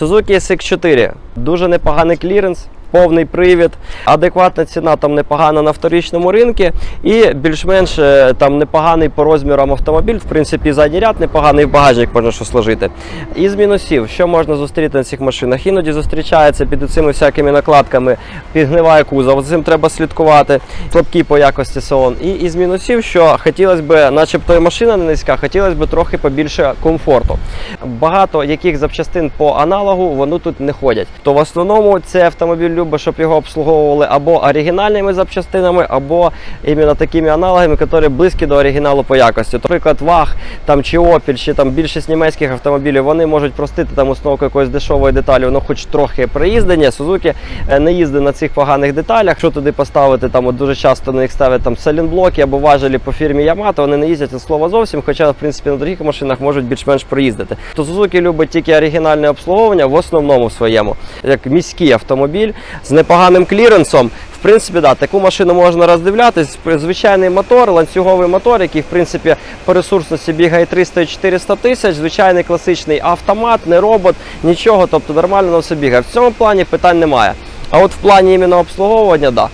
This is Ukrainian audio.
Suzuki SX4. Дуже непоганий кліренс. Повний привід, адекватна ціна там непогана на вторичному ринку і більш-менш е, там непоганий по розмірам автомобіль. В принципі, задній ряд непоганий, в багажник можна що сложити. Із мінусів, що можна зустріти на цих машинах? Іноді зустрічається під цими всякими накладками, підгниває кузов. За цим треба слідкувати, слабкий по якості салон. І із мінусів, що хотілося б, начебто і машина не низька, хотілося б трохи побільше комфорту. Багато яких запчастин по аналогу воно тут не ходять. То в основному цей автомобіль любить, щоб його обслуговували або оригінальними запчастинами, або іменно такими аналогами, які близькі до оригіналу по якості. Наприклад, ВАГ там чи Opel, чи там більшість німецьких автомобілів вони можуть простити там установку якоїсь дешевої деталі, воно хоч трохи приїздення. Suzuki е, не їздить на цих поганих деталях. Що туди поставити, там от дуже часто на них ставлять там салінблоки або важелі по фірмі Yamaha, вони не їздять від слова зовсім, хоча в принципі на других машинах можуть більш-менш проїздити. То Suzuki любить тільки оригінальне обслуговування в основному своєму, як міський автомобіль з непоганим кліренсом. В принципі, да, таку машину можна роздивлятись. Звичайний мотор, ланцюговий мотор, який в принципі по ресурсності бігає 300-400 тисяч. Звичайний класичний автомат, не робот, нічого, тобто нормально на все бігає. В цьому плані питань немає. А от в плані іменно обслуговування, да.